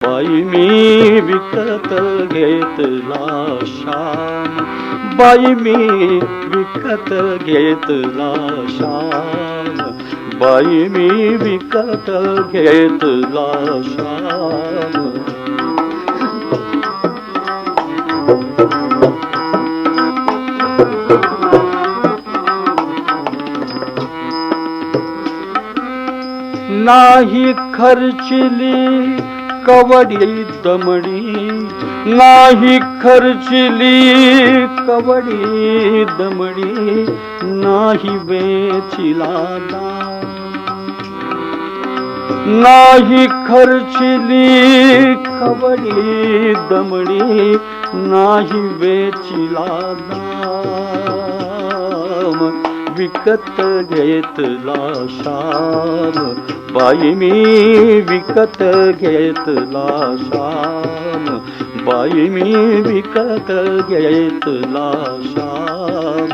बाई मी विकत घेतला श्याम बाई मी विकत घेतला श्याम बाई मी विकत घेतला श्याम नाही खर्चिली कवडी दमडी नाही खर्चिली कवडी दमडी नाही वेचिला नाही खर्चिली कवडी दमडी नाही वेचिला दाम. विकत घेतला श्याम. बाई मी विकत घेतला श्याम. बाई मी विकत घेतला श्याम.